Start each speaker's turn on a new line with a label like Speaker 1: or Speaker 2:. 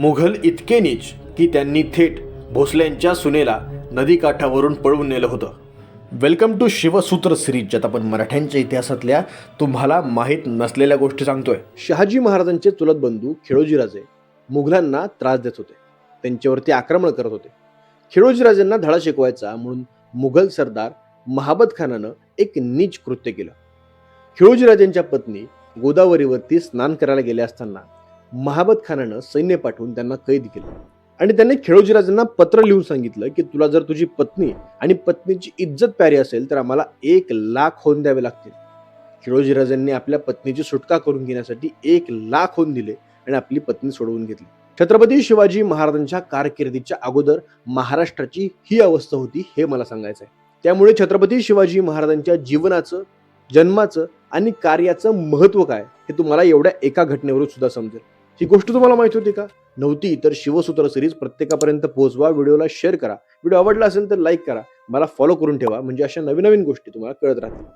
Speaker 1: मुघल इतके नीच की त्यांनी थेट भोसल्यांच्या सुनेला नदीकाठावरून पळवून नेलं होतं. वेलकम टू शिवसूत्र सिरीज ज्यात आपण मराठ्यांच्या इतिहासातल्या तुम्हाला माहीत नसलेल्या गोष्टी सांगतोय. शहाजी महाराजांचे चुलत बंधू खेळोजीराजे मुघलांना त्रास देत होते. त्यांच्यावरती आक्रमण करत होते. खेळोजीराजेंना धडा शिकवायचा म्हणून मुघल सरदार महाबत खानानं एक नीच कृत्य केलं. खेळोजीराजेंच्या पत्नी गोदावरीवरती स्नान करायला गेले असताना महाबत खानानं सैन्य पाठवून त्यांना कैद केलं. आणि त्यांनी खेळोजीराजांना पत्र लिहून सांगितलं की तुला जर तुझी पत्नी आणि पत्नीची इज्जत प्यारी असेल तर आम्हाला एक लाख होऊन द्यावे लागतील. खेळोजीराजांनी आपल्या पत्नीची सुटका करून घेण्यासाठी एक लाख होऊन दिले आणि आपली पत्नी सोडवून घेतली. छत्रपती शिवाजी महाराजांच्या कारकिर्दीच्या अगोदर महाराष्ट्राची ही अवस्था होती हे मला सांगायचं आहे त्यामुळे छत्रपती शिवाजी महाराजांच्या जीवनाचं जन्माचं आणि कार्याचं महत्त्व काय हे तुम्हाला एवढ्या एका घटनेवरून सुद्धा समजेल. ही गोष्ट तुम्हाला माहिती होती का? नव्हती तर शिवसूत्र सिरीज प्रत्येकापर्यंत पोहोचवा व्हिडिओला शेअर करा. व्हिडिओ आवडला असेल तर लाईक करा. मला फॉलो करून ठेवा म्हणजे अशा नवीन नवीन गोष्टी तुम्हाला कळत राहतील.